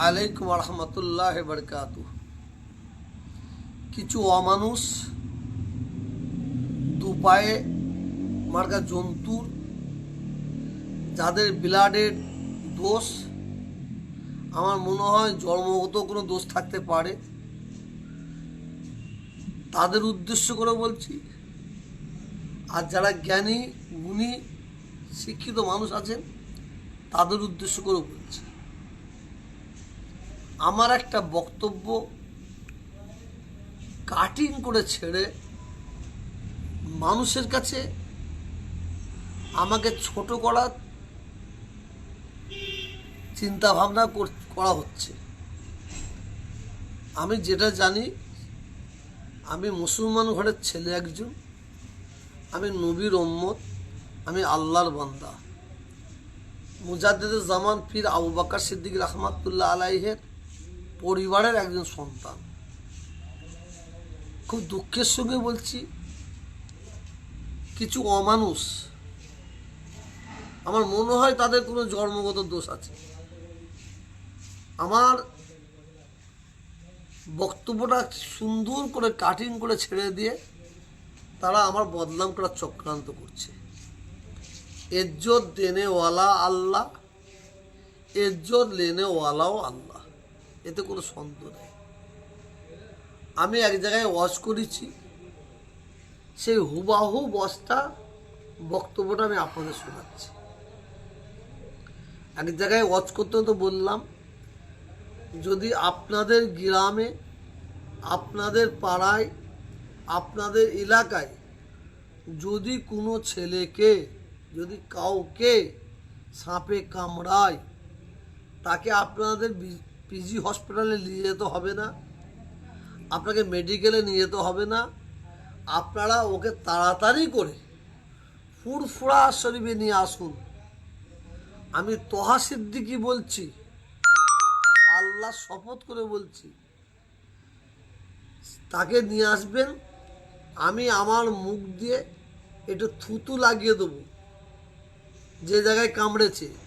আলাইকুম কিছু অমানুষ জন্তুর যাদের ব্লাডের দোষ আমার মনে হয় জন্মগত কোনো দোষ থাকতে পারে তাদের উদ্দেশ্য করে বলছি আর যারা জ্ঞানী গুণী শিক্ষিত মানুষ আছেন তাদের উদ্দেশ্য করে বলছি আমার একটা বক্তব্য কাটিং করে ছেড়ে মানুষের কাছে আমাকে ছোট করার চিন্তা ভাবনা কর- হচ্ছে। আমি যেটা জানি, আমি মুসলমান ঘরের ছেলে একজন, আমি নবীর ওম্মত আমি আল্লাহর বান্দা। মুজাদ্দেদ জামান পীর আবু বাক্কার সিদ্দিক রহমাতুল্লাহ আলাইহের পরিবারের একজন সন্তান। খুব দুঃখের সঙ্গে বলছি, কিছু অমানুষ, আমার মনে হয় তাদের কোনো জন্মগত দোষ আছে। আমার বক্তব্যটা সুন্দর করে কাটিং করে ছেড়ে দিয়ে তারা আমার বদনাম করার চক্রান্ত করছে। এজ্জত দেনেওয়ালা আল্লাহ, এজ্জত লেনেওয়ালাও আল্লাহ। এতে কোনো সন্দেহ নেই। আমি এক জায়গায় ওয়াশ করেছি। সেই হুবাহু বসটা বক্তব্যটা আমি আপনাদের শোনাচ্ছি। এক জায়গায় ওয়াজ করতে তো বললাম, যদি আপনাদের গ্রামে, আপনাদের পাড়ায়, আপনাদের এলাকায় যদি কোনো ছেলেকে, যদি কাউকে সাপে কামড়ায়, তাকে আপনাদের পিজি হসপিটালে নিয়ে যেতে হবে না। আপনাকে মেডিকেলে নিয়ে যেতে হবে না। আপনারা ওকে তাড়াতাড়ি করে ফুরফুরা শরীফে নিয়ে আসুন। আমি তোহা সিদ্দিকি বলছি। আল্লাহ শপথ করে বলছি। তাকে নিয়ে আসবেন। আমি আমার মুখ দিয়ে একটু থুতু লাগিয়ে দেবো। যে জায়গায় কামড়েছে।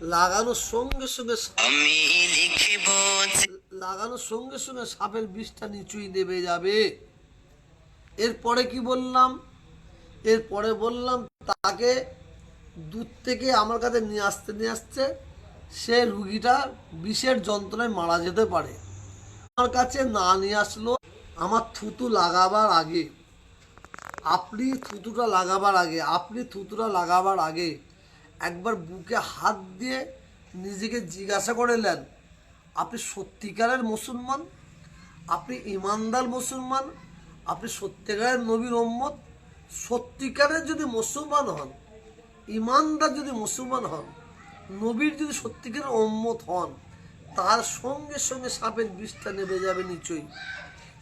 লাগানোর সঙ্গে সঙ্গে সা- আমি লিখিব লাগানোর সঙ্গে সঙ্গে সাপের বিষটা নিচুই নেমে যাবে। এরপরে কি বললাম? এরপরে বললাম তাকে দূর থেকে আমার কাছে নিয়ে আসতে নিয়ে আসতে সে রুগীটা বিষের যন্ত্রণায় মারা যেতে পারে। আমার কাছে না নিয়ে আসলো আমার থুতু লাগাবার আগে। আপনি থুতুটা লাগাবার আগে আপনি থুতুটা লাগাবার আগে একবার বুকে হাত দিয়ে নিজেকে জিজ্ঞাসা করে নেন, আপনি সত্যিকারের মুসলমান? আপনি ইমানদার মুসলমান? আপনি সত্যিকারের নবীর ওম্মত সত্যিকারের যদি মুসলমান হন, ইমানদার যদি মুসলমান হন, নবীর যদি সত্যিকারের ওম্মত হন, তার সঙ্গে সঙ্গে সাপের বিষটা নেমে যাবে নিচয়ই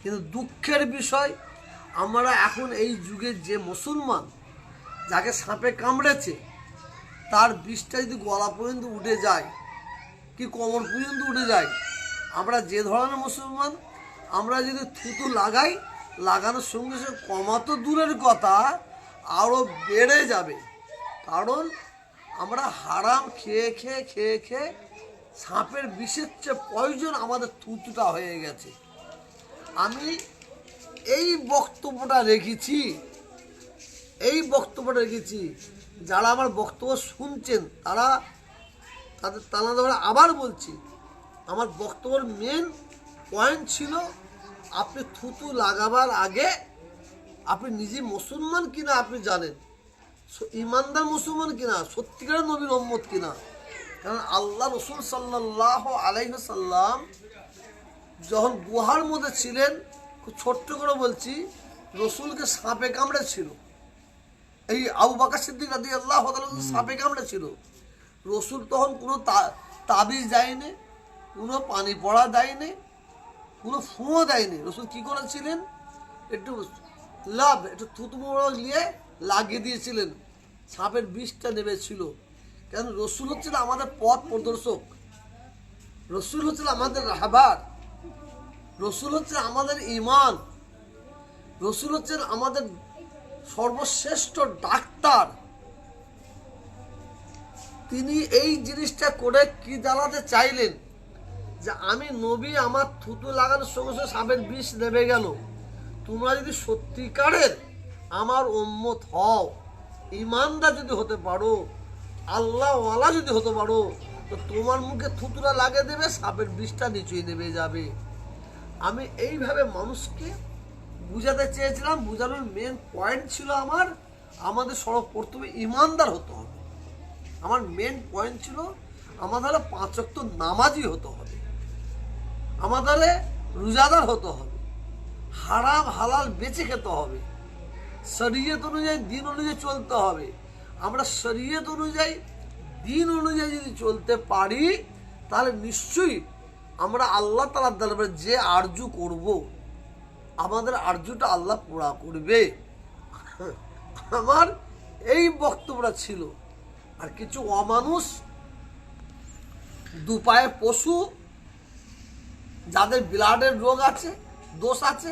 কিন্তু দুঃখের বিষয়, আমরা এখন এই যুগের যে মুসলমান, যাকে সাপে কামড়েছে তার বিষটা যদি গলা পর্যন্ত উঠে যায়, কি কোমর পর্যন্ত উঠে যায়, আমরা যে ধরনের মুসলমান, আমরা যদি থুতু লাগাই, লাগানোর সঙ্গে সঙ্গে কমা তো দূরের কথা আরও বেড়ে যাবে। কারণ আমরা হারাম খেয়ে খেয়ে খেয়ে খেয়ে সাপের বিষের চেয়ে প্রয়োজন আমাদের থুতুটা হয়ে গেছে। আমি এই বক্তব্যটা রেখেছি, এই বক্তব্যটা রেখেছি যারা আমার বক্তব্য শুনছেন, তারা তাদের তালা ধরে আবার বলছি, আমার বক্তব্যের মেন পয়েন্ট ছিল আপনি থুতু লাগাবার আগে আপনি নিজে মুসলমান কিনা আপনি জানেন। ইমানদার মুসলমান কিনা, সত্যিকারের নবীর সম্মত কিনা। কারণ আল্লাহ রসুল সাল্লাহ আলাইসাল্লাম যখন গুহার মধ্যে ছিলেন, খুব ছোট্ট করে বলছি, রসুলকে সাপে কামড়ে ছিল এই আবু বাকা সিদ্দিক রাদি আল্লাহ সাপে কামড়ে ছিল। রসুল তখন কোনো তাবিজ দেয়নি কোনো পানি পড়া দেয়নি কোনো ফুঁও দেয়নি। রসুল কী করেছিলেন? একটু লাভ একটু থুতমোড়ো নিয়ে লাগিয়ে দিয়েছিলেন। সাপের বিষটা নেমেছিল। কেন? রসুল হচ্ছিল আমাদের পথ প্রদর্শক। রসুল হচ্ছিল আমাদের রাহবার। রসুল হচ্ছে আমাদের ইমান রসুল হচ্ছেন আমাদের সর্বশ্রেষ্ঠ ডাক্তার। তিনি এই জিনিসটা করে কি জানাতে চাইলেন? যে আমি নবী, আমার থুতু লাগানোর সঙ্গে সঙ্গে সাপের বিষ নেমে গেল। তোমরা যদি সত্যিকারের আমার উম্মত হও ইমানদার যদি হতে পারো, আল্লাহওয়ালা যদি হতে পারো, তো তোমার মুখে থুতুরা লাগিয়ে দেবে, সাপের বিষটা নিচুই নেমে যাবে। আমি এইভাবে মানুষকে বুঝাতে চেয়েছিলাম, বোঝানোর মেন পয়েন্ট ছিল আমার, আমাদের সর্বপ্রথমে ইমানদার হতে হবে। আমার মেন পয়েন্ট ছিল আমাদের পাঁচ অক্ত নামাজি হতে হবে। আমাদের রোজাদার হতে হবে। হারাম, হালাল বেঁচে খেতে হবে। শরীয়ত অনুযায়ী, দিন অনুযায়ী চলতে হবে। আমরা শরীয়ত অনুযায়ী, দিন অনুযায়ী যদি চলতে পারি, তাহলে নিশ্চয়ই আমরা আল্লাহ তালার দরবারে যে আরজু করব আমাদের আর্যটা আল্লাহ পোড়া করবে। আমার এই বক্তব্যটা ছিল। আর কিছু অমানুষ দুপায়ে পশু, যাদের ব্লাডের রোগ আছে, দোষ আছে,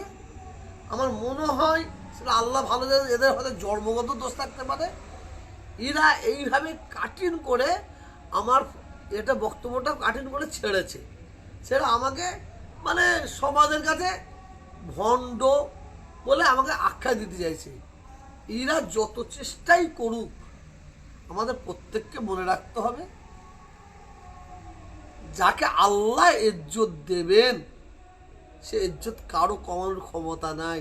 আমার মনে হয় সেটা আল্লাহ ভালো এদের হয়তো জন্মগত দোষ থাকতে পারে। এরা এইভাবে কাটিং করে আমার এটা বক্তব্যটা কাটিং করে ছেড়েছে। সেটা আমাকে মানে সমাজের কাছে ভণ্ড বলে আমাকে আখ্যা দিতে চাইছে। এরা যত চেষ্টাই করুক, আমাদের প্রত্যেককে মনে রাখতে হবে, যাকে আল্লাহ ইজ্জত দেবেন, সে ইজ্জত কারও কমানোর ক্ষমতা নাই।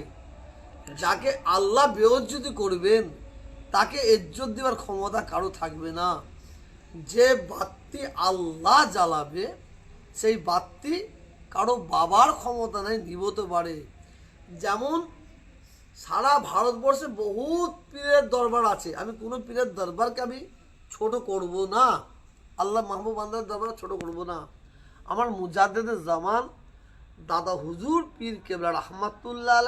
যাকে আল্লাহ বেয়জ্জতি করবেন, তাকে ইজ্জত দেওয়ার ক্ষমতা কারও থাকবে না। যে বাতি আল্লাহ জ্বালাবে, সেই বাতি কারও বাবার ক্ষমতা নাই, নিবতে পারে যেমন সারা ভারতবর্ষে বহুত পীরের দরবার আছে। আমি কোনো পীরের দরবারকে আমি ছোট করব না। আল্লাহ মাহবুব আন্দার দরবার ছোট করব না। আমার মুজাদ্দেদের জামান, দাদা হুজুর, পীর কেবলা রহমাতুল্লাহ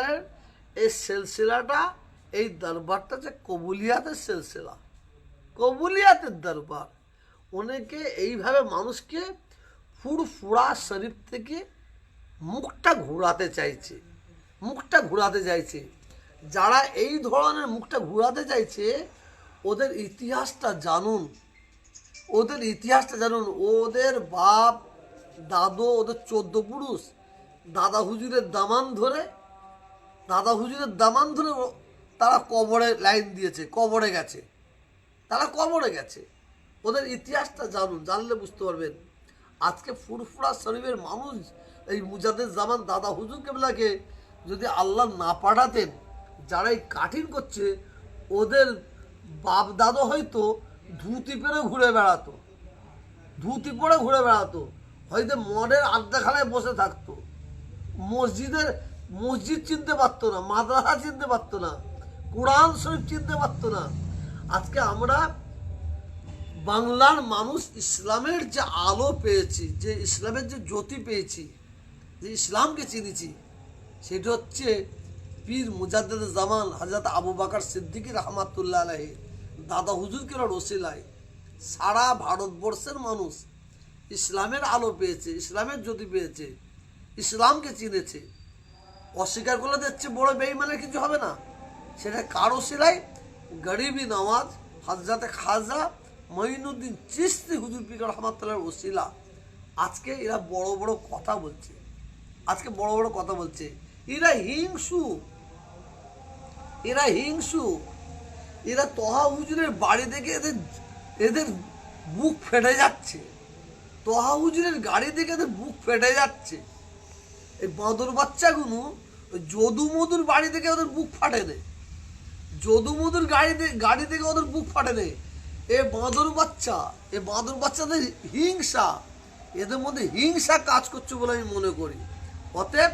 এই সিলসিলাটা, এই দরবারটা যে কবুলিয়াতের সিলসিলা, কবুলিয়াতের দরবার। অনেকে এইভাবে মানুষকে ফুরফুরা শরীফ থেকে মুখটা ঘোরাতে চাইছে। মুখটা ঘোরাতে চাইছে। যারা এই ধরনের মুখটা ঘোরাতে চাইছে, ওদের ইতিহাসটা জানুন। ওদের ইতিহাসটা জানুন। ওদের বাপ, দাদু, ওদের চোদ্দ পুরুষ, দাদা হুজুরের দামান ধরে, দাদা হুজুরের দামান ধরে তারা কবরে লাইন দিয়েছে, কবরে গেছে। তারা কবরে গেছে। ওদের ইতিহাসটা জানুন, জানলে বুঝতে পারবেন। আজকে ফুরফুরা শরীফের মানুষ এই মুজাদের জামান দাদা হুজুর কেবলাকে যদি আল্লাহ না পাঠাতেন, যারা এই কাঠিন করছে, ওদের বাপ দাদা হয়তো ধুতি পেরে ঘুরে বেড়াতো। ধুতি পরে ঘুরে বেড়াতো। হয়তো মদের আড্ডাখানায় বসে থাকতো। মসজিদের, মসজিদ চিনতে পারতো না, মাদ্রাসা চিনতে পারতো না, কোরআন শরীফ চিনতে পারতো না। আজকে আমরা বাংলার মানুষ ইসলামের যে আলো পেয়েছি, যে ইসলামের যে জ্যোতি পেয়েছি, যে ইসলামকে চিনেছি সেটা হচ্ছে পীর মুজাদ্দেদ জামান হাজরত আবু বাকার সিদ্দিকী রহমাতুল্লাহ আলহে দাদা হুজুরকে রসিলায় সারা ভারতবর্ষের মানুষ ইসলামের আলো পেয়েছে, ইসলামের জ্যোতি পেয়েছে, ইসলামকে চিনেছে। অস্বীকার করলে দেখছে বড় বেইমানের কিছু হবে না। সেটা কারও সিলাই গরিবী নওয়াজ হজরতে খাজা মঈনুদ্দিন চিস্তি হুজুর পিক রহমতুল্লাহ ওসিলা। আজকে এরা বড় বড় কথা বলছে। আজকে বড় বড় কথা বলছে। এরা হিংসু। এরা হিংসু। এরা তহা হুজুরের বাড়ি থেকে এদের এদের বুক ফেটে যাচ্ছে। তহা হুজুরের গাড়ি থেকে এদের বুক ফেটে যাচ্ছে। এই বাঁদর বাচ্চাগুলো যদু মধুর বাড়ি থেকে ওদের বুক ফাটে দেয় যদু মধুর গাড়ি গাড়ি থেকে ওদের বুক ফাটে দেয় এ বাঁদর বাচ্চা, এ বাঁদর বাচ্চাদের হিংসা। এদের মধ্যে হিংসা কাজ করছে বলে আমি মনে করি। অতএব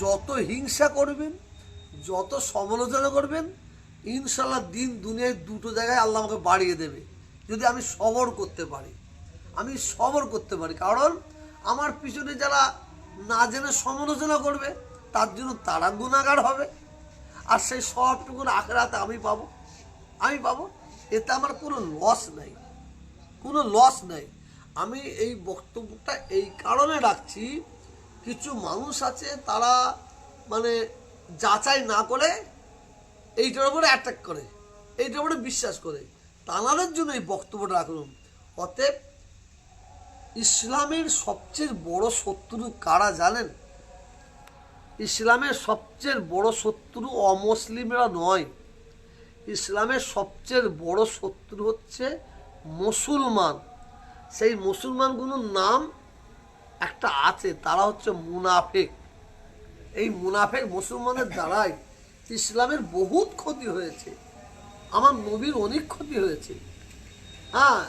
যত হিংসা করবেন, যত সমালোচনা করবেন, ইনশাল্লাহ দিন দুনিয়ায় দুটো জায়গায় আল্লাহ আমাকে বাড়িয়ে দেবে। যদি আমি সবর করতে পারি, আমি সবর করতে পারি। কারণ আমার পিছনে যারা না জেনে সমালোচনা করবে, তার জন্য তারা গুণাগার হবে। আর সেই সবটুকুন আখড়াতে আমি পাবো। আমি পাবো। এতে আমার কোনো লস নাই। কোনো লস নাই। আমি এই বক্তব্যটা এই কারণে রাখছি কিছু মানুষ আছে তারা মানে যাচাই না করে এইটার উপরে অ্যাটাক করে, এইটার উপরে বিশ্বাস করে। তানাদের জন্য এই বক্তব্যটা রাখলাম অতএব ইসলামের সবচেয়ে বড় শত্রু কারা জানেন? ইসলামের সবচেয়ে বড় শত্রু অমুসলিমরা নয়। ইসলামের সবচেয়ে বড় শত্রু হচ্ছে মুসলমান। সেই মুসলমানগুলোর নাম একটা আছে, তারা হচ্ছে মুনাফেক। এই মুনাফেক মুসলমানের দ্বারাই ইসলামের বহুত ক্ষতি হয়েছে। আমার নবীর অনেক ক্ষতি হয়েছে। হ্যাঁ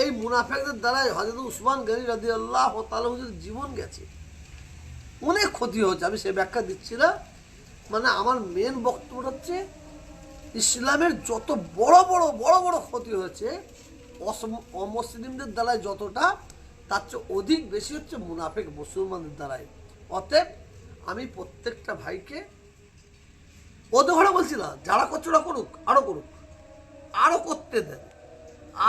এই মুনাফেকদের দ্বারাই হজরত উসমান গনি রাজি আল্লাহ হুজুর জীবন গেছে। অনেক ক্ষতি হয়েছে, আমি সে ব্যাখ্যা দিচ্ছি না। মানে আমার মেন বক্তব্য হচ্ছে, ইসলামের যত বড় বড় বড় বড় ক্ষতি হয়েছে অমুসলিমদের দ্বারাই যতটা তার চেয়ে অধিক বেশি হচ্ছে মুনাফেক মুসলমানদের দ্বারাই। অতএব আমি প্রত্যেকটা ভাইকে ওদের ঘরে বলছি না, যারা করছে ওরা করুক, আরও করুক, আরও করতে দেন,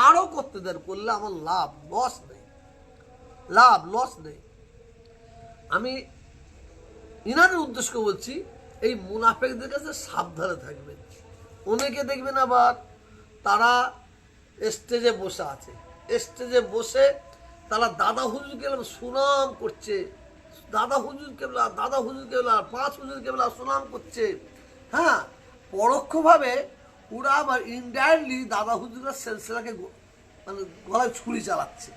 আরও করতে দেন, করলে আমার লাভ লস নেই, লাভ লস নেই। আমি ইনাদের উদ্দেশ্য বলছি, এই মুনাফেকদের কাছে সাবধানে থাকবেন। অনেকে দেখবেন আবার তারা স্টেজে বসে আছে স্টেজে বসে তারা দাদা হুজুর কেবলা সুনাম করছে? দাদা হুজুর কেবলা দাদা হুজুর কেবলা পাঁচ হুজুর কেবলা সুনাম করছে? হ্যাঁ পরোক্ষভাবে ওরা আবার ইনডাইরেক্টলি দাদা হুজুরের সেলসেলাকে মানে গলায় ছুরি চালাচ্ছে।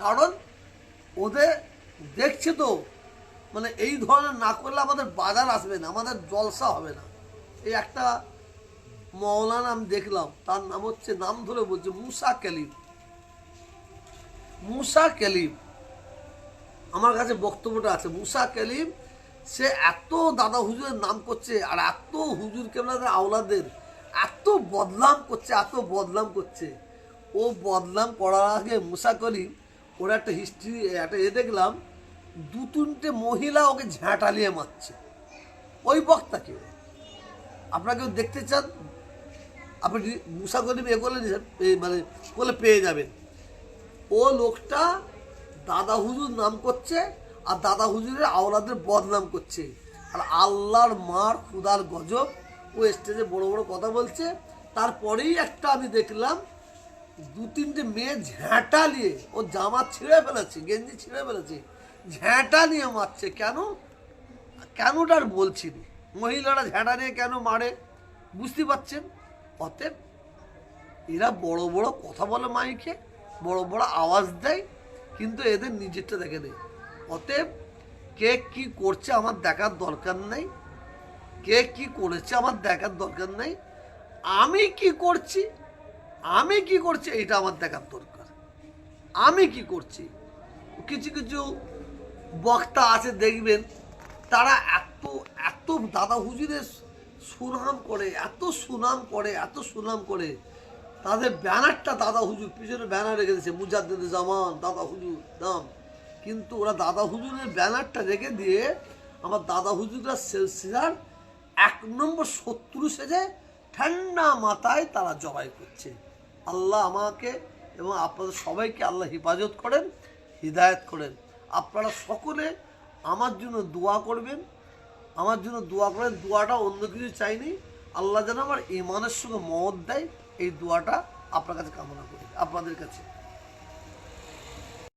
কারণ ওদের দেখছে তো মানে এই ধরনের না করলে আমাদের বাজার আসবে না, আমাদের জলসা হবে না। এই একটা মৌলানা আমি দেখলাম, তার নাম হচ্ছে, নাম ধরে বলছে মুসা কেলিম। মুসা কেলিম। আমার কাছে বক্তব্যটা আছে, মুসা কেলিম, সে এত দাদা হুজুরের নাম করছে আর এত হুজুর কেমলাদের আওলাদের এত বদনাম করছে, এত বদনাম করছে। ও বদনাম করার আগে মুসা কলিম, ওর একটা হিস্ট্রি একটা এ দেখলাম, দু তিনটে মহিলা ওকে ঝাঁটালিয়ে মারছে। ওই বক্তাকে আপনারা কেউ দেখতে চান? আপনি মুসা কলিম এ করলে মানে বলে পেয়ে যাবেন। ও লোকটা দাদা হুজুর নাম করছে আর দাদা হুজুরের আওলাদের বদনাম করছে। আর আল্লাহর মার খুদার গজব ও স্টেজে বড় বড় কথা বলছে। তারপরেই একটা আমি দেখলাম, দু তিনটে মেয়ে ঝ্যাঁটা নিয়ে, ও জামা ছিঁড়ে ফেলেছে, গেঞ্জি ছিঁড়ে ফেলেছে, ঝ্যাঁটা নিয়ে মারছে। কেন? কেনটার বলছি। মহিলারা ঝ্যাঁটা নিয়ে কেন মারে? বুঝতে পারছেন? অতএব এরা বড় বড় কথা বলে মাইকে। বড় বড় আওয়াজ দেয়, কিন্তু এদের নিজেরটা দেখে নেই। অতএব কে কি করছে আমার দেখার দরকার নেই, কে কি করেছে আমার দেখার দরকার নেই, আমি কি করছি, আমি কি করছি, এটা আমার দেখার দরকার। আমি কি করছি? কিছু কিছু বক্তা আছে দেখবেন, তারা এত এত দাদা হুজুরের সুনাম করে, এত সুনাম করে, এত সুনাম করে তাদের ব্যানারটা দাদা হুজুর, পিছনে ব্যানার রেখে দিয়েছে মুজাদ্দিদ জামান, দাদা হুজুর, নাম। কিন্তু ওরা দাদা হুজুরের ব্যানারটা রেখে দিয়ে আমার দাদা হুজুররা সেলসিলার এক নম্বর শত্রু সেজে ঠান্ডা মাথায় তারা জবাই করছে। আল্লাহ আমাকে এবং আপনাদের সবাইকে আল্লাহ হেফাজত করেন, হৃদায়ত করেন। আপনারা সকলে আমার জন্য দোয়া করবেন, আমার জন্য দোয়া করেন, দোয়াটা অন্য কিছু চাইনি। আল্লাহ যেন আমার ইমানের সঙ্গে মত দেয় এই দোয়াটা আপনার কাছে কামনা করি আপনাদের কাছে।